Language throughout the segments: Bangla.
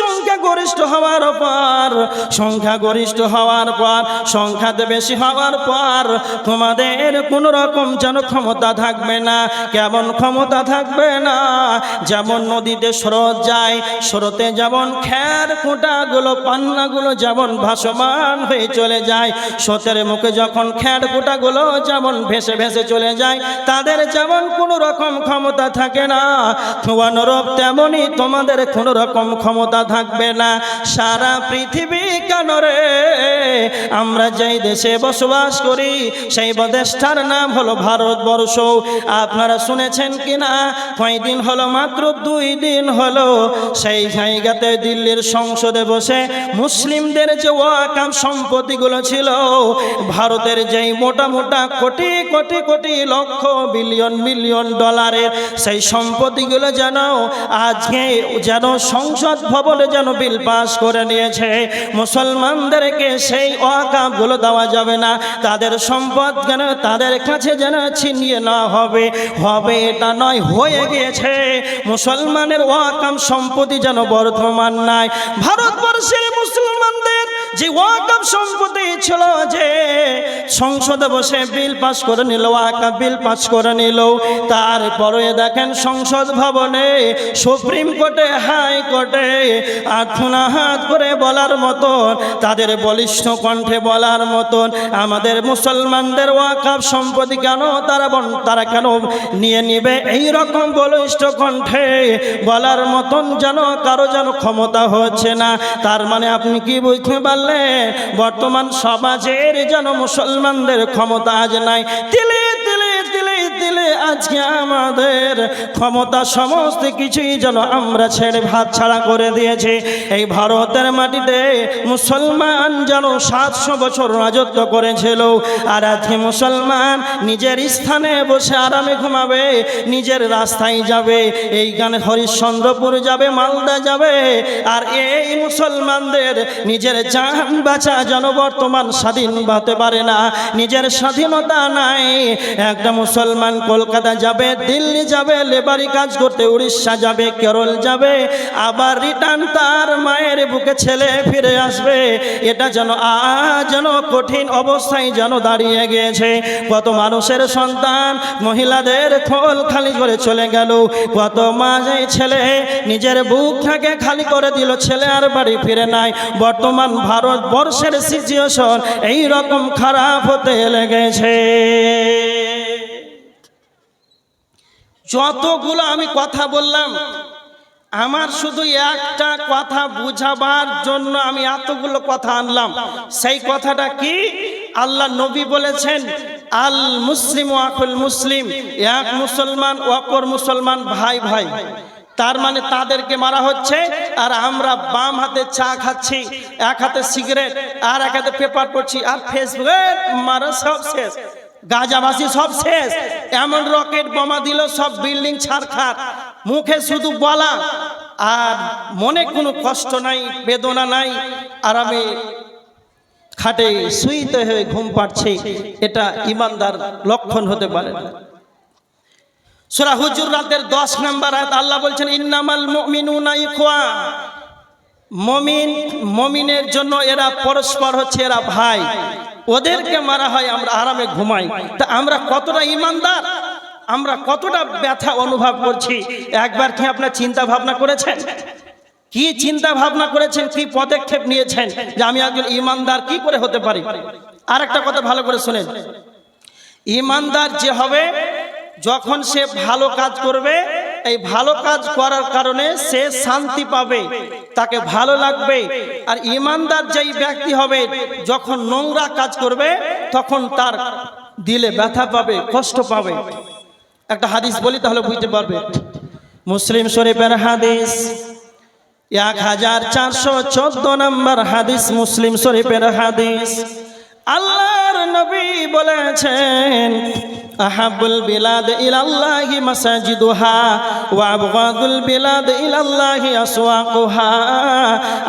সংখ্যা গরিষ্ঠ হওয়ার পর, সংখ্যা গরিষ্ঠ হওয়ার পর সংখ্যাতে বেশি হওয়ার পর, তোমাদের কোনো রকম যেন ক্ষমতা থাকবে না, কেমন ক্ষমতা থাকবে না। যেমন নদীতে স্রোত যায়, স্রোতে যেমন খ্যার কোটাগুলো পান্নাগুলো যেমন ভাসমান হয়ে চলে যায়, স্রোতের মুখে যখন খ্যার কোটাগুলো যেমন ভেসে ভেসে চলে যায়, তাদের যেমন কোনো রকম ক্ষমতা থাকে না অনুরূপ তেমনই তোমাদের কোনো রকম ক্ষমতা থাকবে না। সারা পৃথিবী কেন রে? আমরা যেই দেশে বসবাস করি, সেই দেশটার নাম হলো ভারতবর্ষ। আপনারা শুনেছেন কি না কয়দিন হলো, মাত্র দুই দিন হলো, সেই জায়গাতে দিল্লির সংসদে বসে মুসলিমদের যে ওয়াকাম সম্পত্তিগুলো ছিল, ভারতের যেই মোটা মোটা কোটি কোটি কোটি লক্ষ বিলিয়ন মিলিয়ন ডলারের সেই সম্পত্তিগুলো যেন আজকে যেন সংসদ ভবনে যেন বিল পাস করে নিয়েছে, মুসলমানদেরকে সেই ওয়াকামগুলো দেওয়া যাবে না। তাদের সম্পদ কেন তাদের কাছে যেন ছিনিয়ে না হবে। হবে এটা নয়, হয়ে গিয়েছে। মুসলমানের অকাম সম্পত্তি যেন বর্তমান নাই। ভারতবর্ষের মুসলমানদের যে ওয়াকাম সম্পত্তি ছিল যে সংসদে বসে বিল পাস করে নিল ওয়াকাম বিল পাস করে নিল। তারপরে দেখেন সংসদ ভবনে সুপ্রিম কোর্টে, হাই কোর্টে আঠুনা হাত করে বলার মতন, তাদের বলিষ্ঠ কণ্ঠে বলার মতন, আমাদের মুসলমানদের ওয়াকাব সম্পত্তি কেন তারা বন- তারা কেন নিয়ে নিবে? এই রকম বলিষ্ঠ কণ্ঠে বলার মতন যেন কারও যেন ক্ষমতা হচ্ছে না। তার মানে আপনি কি বুঝতে পারলেন? বর্তমান সমাজের যেন মুসলমানদের ক্ষমতা আজ নাই। তিলে আজকে আমাদের ক্ষমতা সমস্ত কিছুই যেন আমরা ছেড়ে ভাত ছাড়া করে দিয়েছে। এই ভারতের মাটিতে মুসলমান যেন সাতশো বছর রাজত্ব করেছিল আর আজকে মুসলমান নিজের স্থানে বসে আরামে ঘুমাবে, নিজের রাস্তায় যাবে এইখানে হরিশ্চন্দ্রপুর যাবে, মালদা যাবে আর এই মুসলমানদের নিজের জান বাঁচা যেন বর্তমান স্বাধীন হতে পারে না। নিজের স্বাধীনতা নাই, একটা মুসলমান কলকাতা যাবে, দিল্লি যাবে, লেবারি কাজ করতে উড়িষ্যা যাবে, কেরল যাবে, আবার রিটার্ন তার মায়ের বুকে ছেলে ফিরে আসবে। এটা যেন আজ যেন কঠিন অবস্থায় যেন দাঁড়িয়ে গিয়েছে। কত মানুষের সন্তান মহিলাদের খোল খালি করে চলে গেল। কত মাঝে ছেলে নিজের বুক বুকটাকে খালি করে দিল, ছেলে আর বাড়ি ফিরে নাই। বর্তমান ভারতবর্ষের সিচুয়েশন এই রকম খারাপ হতে লেগেছে। যতগুলো আমি কথা বললাম, আমার শুধু একটা কথা বুঝাবার জন্য আমি এতগুলো কথা আনলাম। সেই কথাটা কি? আল্লাহ নবী বলেছেন, আল মুসলিম ওয়াকুল মুসলিম, এক মুসলমান অপর মুসলমান ভাই ভাই। তার মানে তাদেরকে মারা হচ্ছে, আর আমরা বাম হাতে চা খাচ্ছি, এক হাতে সিগারেট, আর এক হাতে পেপার পড়ছি, আর ফেসবুক মারা সব শেষ। গাজাবাসী সব শেষ। এমন রকেট বোমা দিল, সব বিল্ডিং ছাড়খাড়। মুখে শুধু বলা আর মনে কোনো কষ্ট নাই, বেদনা নাই। আর আমি খাটে শুইতে হয়ে ঘুম পাচ্ছে এটা ইমানদার লক্ষণ হতে পারে সুরা হুজুর রাতের দশ নম্বর আয়াত আল্লাহ বলছেন, ইন্নামাল মুমিনুনা ইখওয়া। মমিন, মমিনের জন্য এরা পরস্পর হচ্ছে এরা ভাই। ওদেরকে মারা হয়, আমরা আরামে ঘুমাই। তা আমরা কতটা ইমানদার? আমরা কতটা ব্যথা অনুভব করছি? একবার কি আপনার চিন্তা ভাবনা করেছেন? কি চিন্তা ভাবনা করেছেন? কি পদক্ষেপ নিয়েছেন? যে আমি একজন ইমানদার, কি করে হতে পারি? আর একটা কথা ভালো করে শুনেন। ইমানদার যে হবে, যখন সে ভালো কাজ করবে এই ভালো কাজ করার কারণে সে শান্তি পাবে, তাকে ভালো লাগবে। আর ইমানদার যেই ব্যক্তি হবে, যখন নোংরা কাজ করবে, তখন তার দিলে ব্যথা পাবে, কষ্ট পাবে। একটা হাদিস বলি তাহলে বুঝতে পারবে। মুসলিম শরীফের হাদিস, এক হাজার চারশো চোদ্দ নম্বর হাদিস মুসলিম শরীফের হাদিস আল্লাহর নবী বলেছেন, আহাবুল বিলাদ ইলাল্লাহি মাসাজিদুহা ওয়া আবগাদুল বিলাদ ইলাল্লাহি আসওয়াকুহা।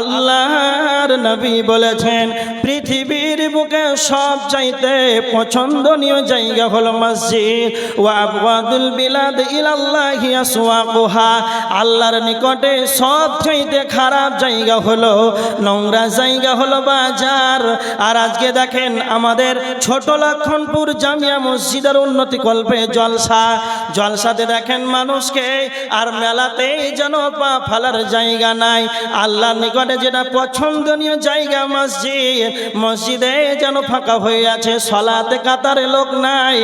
আল্লাহর নবী বলেছেন, পৃথিবীর বুকে সব চাইতে পছন্দনীয় জায়গা হলো মসজিদ। ওয়া আবগাদুল বিলাদ ইলাল্লাহি আসওয়াকুহা। আল্লাহর নিকটে সব চাইতে খারাপ জায়গা হলো, নোংরা জায়গা হলো বাজার। আর আজকে দেখেন আমাদের ছোট লক্ষণপুর জামিয়া মসজিদের উন্নতি কল্পে জলসা। জলসাতে দেখেন মানুষকে, আর মেলাতেই যেন পা ফালার জায়গা নাই। আল্লাহর নিকটে যেটা পছন্দনীয় জায়গা মসজিদ, মসজিদে যেন ফাঁকা হয়ে আছে, সলাতে কাতারে লোক নাই।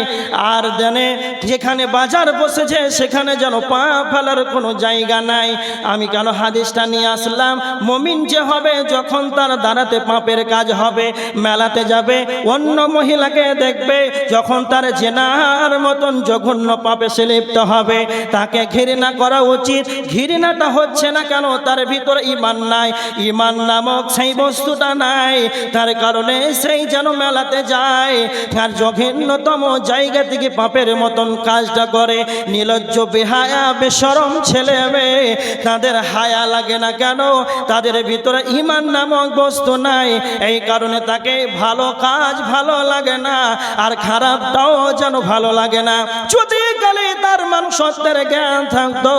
আর জানে যেখানে বাজার বসেছে, সেখানে যেন পা ফেলার কোনো জায়গা নাই। আমি কেন হাদিসটা নিয়ে আসলাম? মমিন যে হবে, যখন তার দাঁড়াতে পাপের কাজ হবে, মেলাতে যাবে, অন্য মহিলাকে দেখবে, যখন তার জেনার মতন জঘন্য পাপে সে লিপ্ত হবে। তাকে ঘৃণা করা উচিত। ঘৃণাটা হচ্ছে না কেন, তার ভিতরে ইমান নাই। ইমান নামক সেই বস্তুটা নাই। তার কারণে সেই যেন মেলাতে যায়। আর জঘন্যতম জায়গা থেকে পাপের মতন কাজটা করে। নিলজ্জ, বেহায়া বেসরম ছেলে মেয়ে, তাদের হায়া লাগে না কেন? তাদের ভিতরে ইমান নামক বস্তু নাই। এই কারণে তাকে ভালো কাজ, ভালো লাগে না, আর খারাপটাও যেন ভালো লাগে না। যদি গেলে তার মানুষত্বের জ্ঞান থাকতো,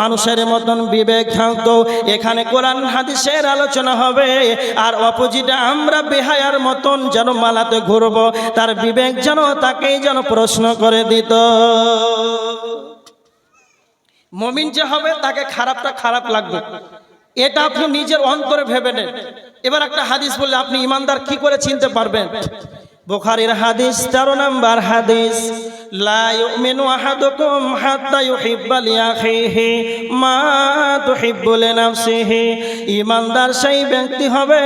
মানুষের মতন বিবেক থাকতো, এখানে কোরআন হাদিসের আলোচনা হবে, আর অপোজিটে আমরা বেহায়ার মতন যেন মালাতে ঘুরবো, তার বিবেক যেন তাকেই যেন প্রশ্ন করে দিত। মমিন যে হবে, তাকে খারাপটা খারাপ লাগবে। এটা আপনি নিজের অন্তরে ভেবে নেন। এবার একটা হাদিস বললে আপনি ইমানদার কি করে চিনতে পারবেন? বোখারির হাদিস তেরো নাম্বার হাদিস। ইমানদার সেই ব্যক্তি হবে,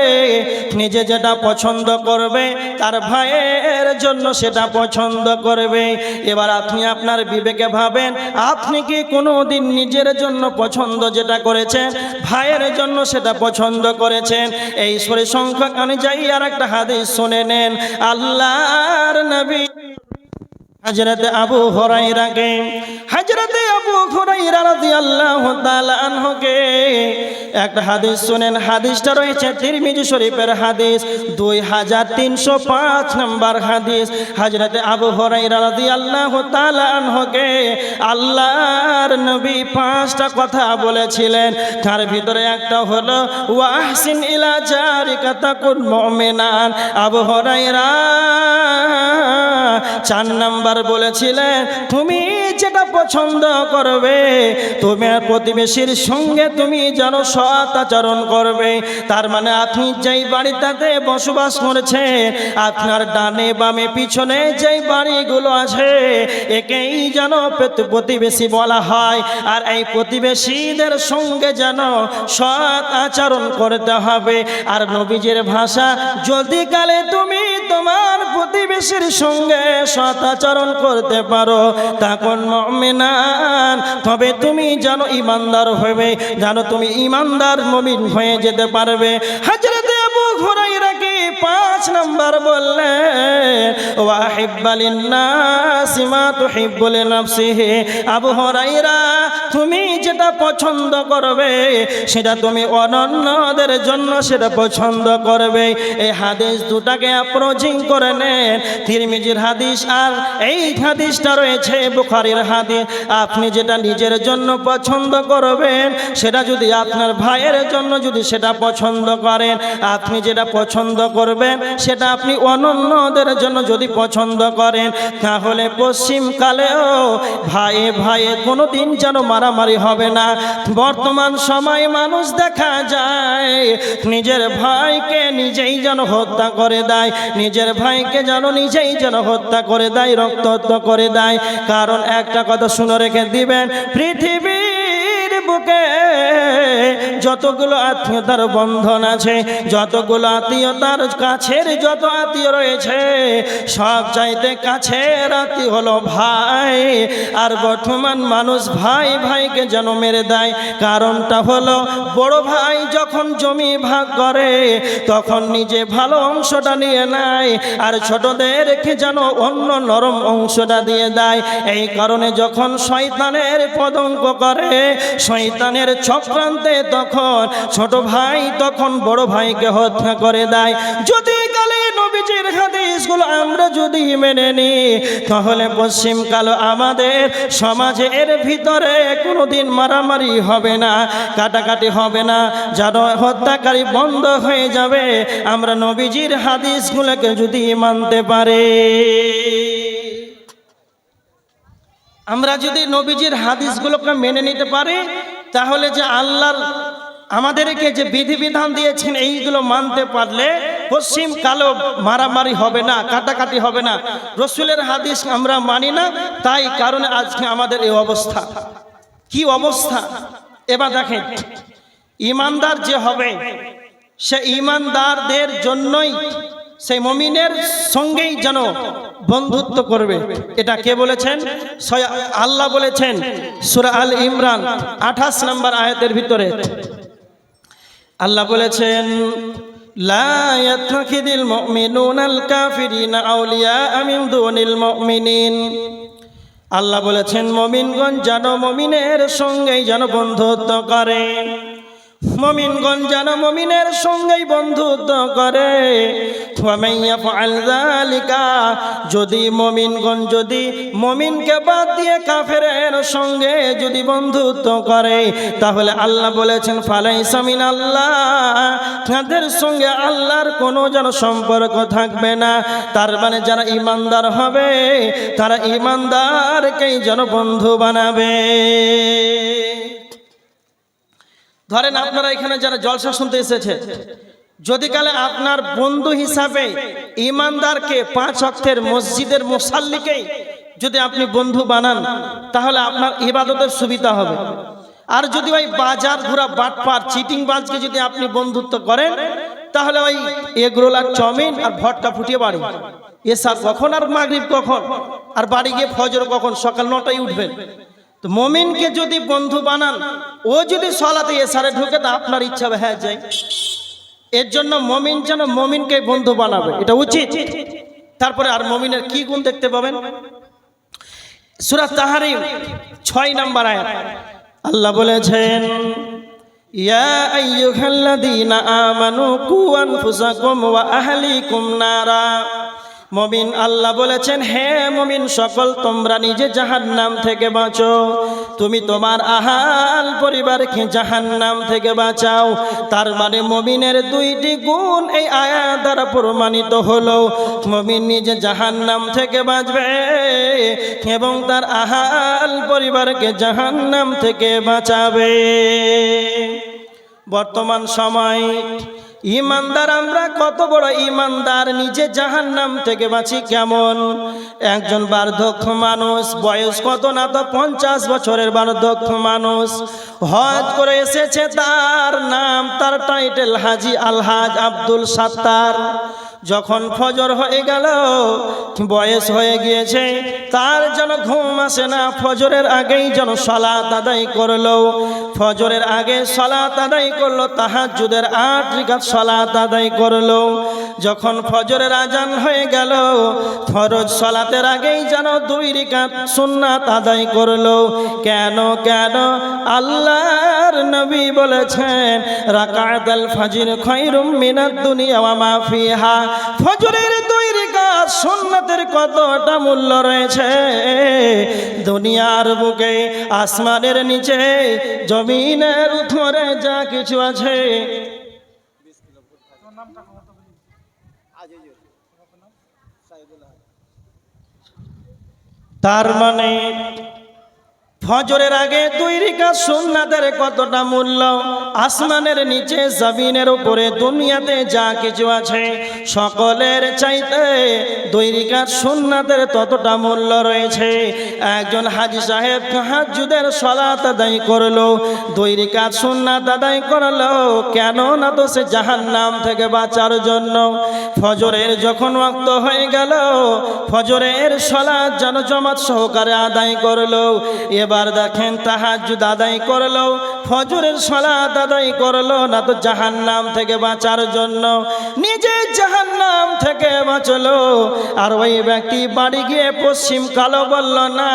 নিজে যেটা পছন্দ করবে, তার ভাইয়ের জন্য সেটা পছন্দ করবে। এবার আপনি আপনার বিবেকে ভাবেন, আপনি কি কোনো দিন নিজের জন্য পছন্দ যেটা করেছেন, ভাইয়ের জন্য সেটা পছন্দ করেছেন? এই সরে সংখ্যক অনুযায়ী আর একটা হাদিস শুনে নেন, আল্লাহর নবী হজরত আবু হরাইরাকে হজরত আবু হরাইরা রাদিয়াল্লাহু তাআলা আনহুকে একটা হাদিস শুনেন, হাদিসটা রয়েছে তিরমিজি শরীফের হাদিস, দুই হাজার তিনশো পাঁচ নম্বর হাদিস। হজরত আবু হরাইরা রাদিয়াল্লাহু তাআলা আনহুকে আল্লাহর নবী পাঁচটা কথা বলেছিলেন। তার ভিতরে একটা হলো, ওয়াহসিন ইলা জারিকা তাকুন মুমিনান। আবু হরাইরা চার নাম্বার বলেছিলেন, তুমি যেটা পছন্দ করবে। তোমার প্রতিবেশীর সঙ্গে তুমি যেন সৎ আচরণ করবে। তার মানে আপনি যেই বাড়িটাতে বসবাস করেছেন আপনার ডানে বামে পিছনে যেই বাড়িগুলো আছে, একেই যেন প্রতিবেশী বলা হয়। আর এই প্রতিবেশীদের সঙ্গে যেন সৎ আচরণ করতে হবে। আর নবীজের ভাষা, যদি কালে তুমি তোমার প্রতিবেশীর সঙ্গে সৎ আচরণ করতে পারো, তখন মমিনান। তবে তুমি জানো ইমানদার হবে জানো তুমি ইমানদার মমিন হয়ে যেতে পারবে। হাজরতে নাম্বার বললেন আবু হুরাইরা তুমি যেটা পছন্দ করবে, সেটা তুমি অনন্যদের জন্য সেটা পছন্দ করবে। এই হাদিস দুটাকে অ্যাপ্রোচিং করে নেন। তিরমিজির হাদিস আর এই হাদিসটা রয়েছে বুখারীর হাদিস। আপনি যেটা নিজের জন্য পছন্দ করবেন, সেটা যদি আপনার ভাইয়ের জন্য যদি সেটা পছন্দ করেন, আপনি যেটা পছন্দ করবেন, সেটা আপনি অনন্যদের জন্য যদি পছন্দ করেন, তাহলে পশ্চিমকালেও ভাই ভাইয়ে কোনো দিন যেন মারামারি হবে না। বর্তমান সময় মানুষ দেখা যায়, নিজের ভাইকে নিজেই যেন হত্যা করে দেয়, নিজের ভাইকে যেন নিজেই যেন হত্যা করে দেয় রক্ত করে দেয়। কারণ একটা কথা শুনে রেখে দিবেন পৃথিবীর বুকে যতগুলো আত্মীয়তার বন্ধন আছে, যতগুলো আত্মীয়তার কাছের যত আত্মীয় রয়েছে, সব চাইতে কাছের আত্মীয় হলো ভাই। আর বর্তমান মানুষ ভাই ভাইকে যেন মেরে দেয়, কারণটা হলো বড় ভাই যখন জমি ভাগ করে, তখন নিজে ভালো অংশটা নিয়ে নেয়, আর ছোটদেরকে যেন অন্য নরম অংশটা দিয়ে দেয়। এই কারণে যখন শয়তানের পদঙ্ক করে শয়তানের চক্রান্তে তখন ছোট ভাই তখন বড় ভাইকে হত্যা করে দেয়। যদি কালে নবীজির হাদিসগুলো আমরা যদি মেনে নিই তাহলে পশ্চিমকাল আমাদের সমাজের ভিতরে কোনোদিন মারামারি হবে না, কাটাকাটি হবে না। যেন হত্যাকারী বন্ধ হয়ে যাবে, আমরা নবীজির হাদিসগুলোকে যদি মানতে পারি। আমরা যদি নবীজির হাদিসগুলোকে মেনে নিতে পারি তাহলে যে আল্লাহর আমাদেরকে যে বিধিবিধান দিয়েছেন, এইগুলো মানতে পারলে পশ্চিম কালো মারামারি হবে না, কাটাকাটি হবে না। রসুলের হাদিস আমরা মানি না, তাই কারণে আজকে আমাদের এই অবস্থা। কি অবস্থা? এবার দেখেন, ইমানদার যে হবে, সে ইমানদারদের জন্যই, সেই মমিনের সঙ্গেই যেন বন্ধুত্ব করবে। এটা কে বলেছেন? আল্লাহ বলেছেন, সুরা আল ইমরান, আঠাশ নম্বর আয়াতের ভিতরে। আল্লাহ বলেছেন আল্লাহ বলেছেন মমিনগঞ্জ যেন মমিনের সঙ্গেই যেন বন্ধুত্ব করে। মমিনগণ যেন মমিনের সঙ্গেই বন্ধুত্ব করে। যদি মমিনগণ যদি মমিনকে বাদ দিয়ে কাফেরের সঙ্গে যদি বন্ধুত্ব করে, তাহলে আল্লাহ বলেছেন ফালাই সামিন আল্লাহ তাদের সঙ্গে আল্লাহর কোনো যেন সম্পর্ক থাকবে না। তার মানে যারা ইমানদার হবে, তারা ইমানদারকেই যেন বন্ধু বানাবে। ধরেন আপনারা এখানে যারা জলসা শুনতে এসেছে, যদি কালে আপনার বন্ধু হিসাবে ইমানদারকে পাঁচ অক্ষের মসজিদের মুসাল্লিকেই যদি আপনি বন্ধু বানান, তাহলে আপনার ইবাদতের সুবিধা হবে। আর যদি ওই বাজার ঘোরা বাটপার, চিটিং বাজকে যদি আপনি বন্ধুত্ব করেন, তাহলে ওই এগরোলার চাউমিন আর ভটকা ফুটিয়ে বাড়ি। এসা কখন আর মাগরিব কখন? আর বাড়ি গিয়ে ফজর কখন? সকাল নটায় উঠবেন। তো মমিনকে যদি বন্ধু বানান, ও যদি সলাতে এসারে ঢুকে তা আপনার ইচ্ছা হয়ে যায় এর জন্য মমিন যেন মমিনকে বন্ধু বানাবে, এটা উচিত। তারপরে আর মমিনের কি গুণ দেখতে পাবেন? সুরা তাহারি ছয় নাম্বার আয়াত। আল্লাহ বলেছেন, ইয়া আইয়ুহাল্লাযীনা আমানু কু আনফুসাকুম ওয়া আহলিকুম নারা। মমিন আল্লাহ বলেছেন, হে মমিন সকল, তোমরা নিজে জাহান্নাম থেকে বাঁচো। তুমি তোমার আহাল পরিবারকে জাহান নাম থেকে বাঁচাও। তার মানে মমিনের দুইটি গুণ এই আয়া দ্বারা প্রমাণিত হলো, মমিন নিজে জাহান্নাম থেকে বাঁচবে এবং তার আহাল পরিবারকে জাহান্নাম থেকে বাঁচাবে। বর্তমান সময় ইমানদার আমরা কত বড় ইমানদার, নিজে জাহান নাম থেকে বাঁচি কেমন? একজন বার্ধক্য মানুষ, বয়স কত না তো পঞ্চাশ বছরের বার্ধক্য মানুষ। হজ করে এসেছে তার নাম, তার টাইটেল হাজি আলহাজ আব্দুল সাত্তার। যখন ফজর হয়ে গেল, বয়স হয়ে গিয়েছে, তার যেন ঘুম আসে না। ফজরের আগেই যেন সলাত আদায় করল। ফজরের আগে সলাত আদায় করল তাহাজুদের আট রিকাত সলাত আদায় করল। যখন ফজরের আজান হয়ে গেল, ফরজ সলাতের আগেই যেন দুই রিকাত সুন্নাত আদায় করল। কেন কেন? আল্লাহর নবী বলেছেন, রাকাত আল ফাজির খৈরুম মিনাদ দুনিয়া ওয়া মা ফিহা। ফজরের দুই রিকাত সুন্নাতের কতটা মূল্য রয়েছে? দুনিয়ার বুকে, আসমানের নিচে, জমিনের উপরে যা কিছু আছে। তার মানে ফজরের আগে দুই রিকা সুন্নাতের কতটা মূল্য? আসমানের নিচে, জমিনের উপরে, দুনিয়াতে যা কিছু আছে, সকলের চাইতে দুই রিকা সুন্নাতের ততটা মূল্য রয়েছে। একজন হাজি সাহেব হাজুদের সলাত আদায় করল, দুই রিকা সুন্নাত আদায় করল কেন না তো সে জাহান নাম থেকে বাঁচার জন্য। ফজরের যখন ওয়াক্ত হয়ে গেল, ফজরের সলাৎ জনজমাত সহকারে আদায় করল। এবার দেখেন তাহাজুদ আদায় করল, ফজরের সলাৎ আদায় করল, না তো জাহান নাম থেকে বাঁচার জন্য। নিজে জাহান নাম থেকে বাঁচলো, আর ওই ব্যক্তি বাড়ি গিয়ে পশ্চিম কালো বলল, না,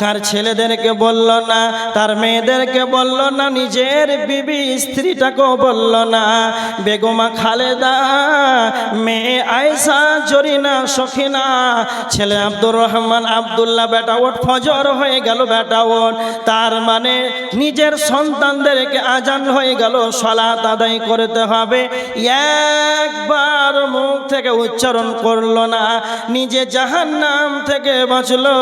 তার ছেলেদেরকে বলল না, তার মেয়েদেরকে বলল না, নিজের বিবি স্ত্রীটাকেও বলল না। বেগমা খালেদা, মেয়ে আয়সা জরিনা, সখিনা, ছেলে আব্দুর রহমান, আব্দুল্লাহ, বেটা ওট ফজর হয়ে গেল, বেটা ওট তার মানে নিজের সন্তানদেরকে আজান হয়ে গেল, সলাত আদায় করতে হবে। একবার মুখ থেকে উচ্চারণ করল না, নিজে জাহান নাম থেকে বাঁচলো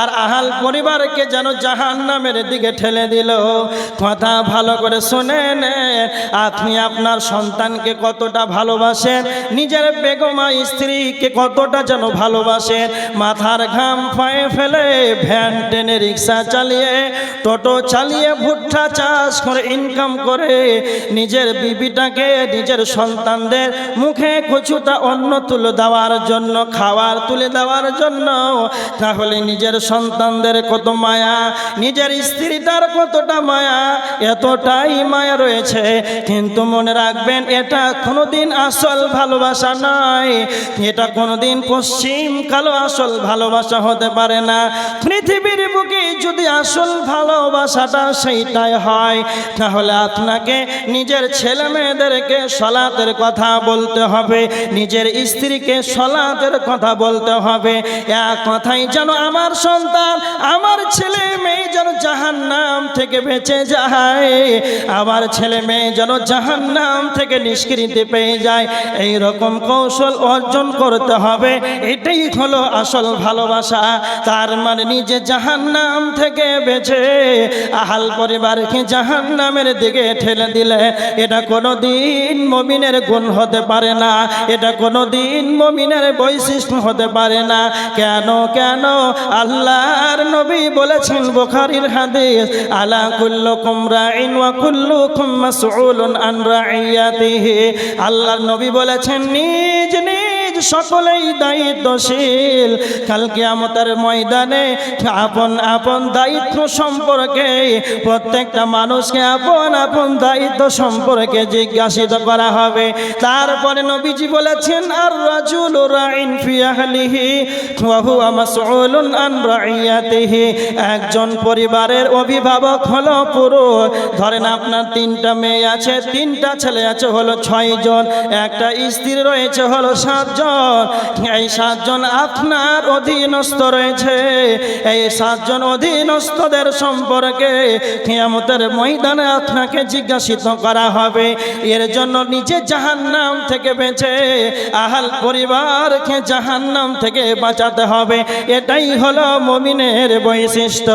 আর আহাল পরিবারকে যেন জাহান নামের দিকে ঠেলে দিল। কথা ভালো করে শোনেন আপনি আপনার সন্তানকে কতটা ভালোবাসেন, নিজের বেগমা স্ত্রীকে কতটা যেন ভালোবাসেন, মাথার ঘাম পায়ে ফেলে ভ্যান টেনে রিক্সা চালিয়ে টোটো চালিয়ে ভুট্টা চাষ করে ইনকাম করে নিজের বিবিটাকে, নিজের সন্তানদের মুখে কচুটা অন্ন তুলে দেওয়ার জন্য খাবার তুলে দেওয়ার জন্য। তাহলে নিজের সন্তানদের কত মায়া, নিজের স্ত্রীটার কতটা মায়া, এতটাই মায়া রয়েছে। কিন্তু মনে রাখবেন, এটা কোনোদিন আসল ভালোবাসা নয় এটা কোনোদিন পশ্চিম কালো আসল ভালোবাসা হতে পারে না। পৃথিবীর বুকে যদি আসল ভালোবাসাটা সেইটাই হয়। তাহলে আপনাকে নিজের ছেলে মেয়েদেরকে সলাতের কথা বলতে হবে, নিজের স্ত্রীকে সলাতের কথা বলতে হবে। এক কথাই যেন আমার সন্তান, আমার ছেলে মেয়ে যেন জাহান নাম থেকে বেঁচে যায়, আমার ছেলে মেয়ে যেন জাহান নাম থেকে নিষ্কৃতি পেয়ে যায়। এই রকম কৌশল অর্জন করতে হবে, এটাই হলো আসল ভালোবাসা। তার মানে নিজে জাহান নাম থেকে বেঁচে আহাল পরিবারকে জাহান নামের দিকে ঠেলে দিলে, এটা কোনো দিন মমিনের গুণ হতে পারে না, এটা কোনো দিন মমিনের বৈশিষ্ট্য হতে পারে না। কেন কেন? আল্লাহর নবী বলেছেন বুখারীর হাদিস, আলা কুল্লুকুম রাইন ওয়া কুল্লুকুম মাসউলুন আন রাইয়াতিহি। আল্লাহর নবী বলেছেন, নিজ সকলেই দায়িত্বশীল। কাল কিয়ামতের ময়দানে আপন আপন দায়িত্ব সম্পর্কে প্রত্যেকটা মানুষকে আপন আপন দায়িত্ব সম্পর্কে জিজ্ঞাসিত করা হবে। তারপরে নবীজি বলেছেন আর রাজুল রাইন ফি আহলিহি, ওয়া হুয়া মাসউলুন আন একজন পরিবারের অভিভাবক হলো পুরুষ। ধরেন আপনার তিনটা মেয়ে আছে, তিনটা ছেলে আছে, হলো ছয়জন একটা স্ত্রী রয়েছে, হলো সাতজন। এই সাতজন আপনার অধীনস্থ রয়েছে। এই সাতজন অধীনস্থদের সম্পর্কে কিয়ামতের ময়দানে আপনাকে জিজ্ঞাসিত করা হবে। এর জন্য নিজে জাহান্নাম থেকে বেঁচে আহাল পরিবারকে জাহান্নাম থেকে বাঁচাতে হবে। এটাই হলো মমিনের বৈশিষ্ট্য।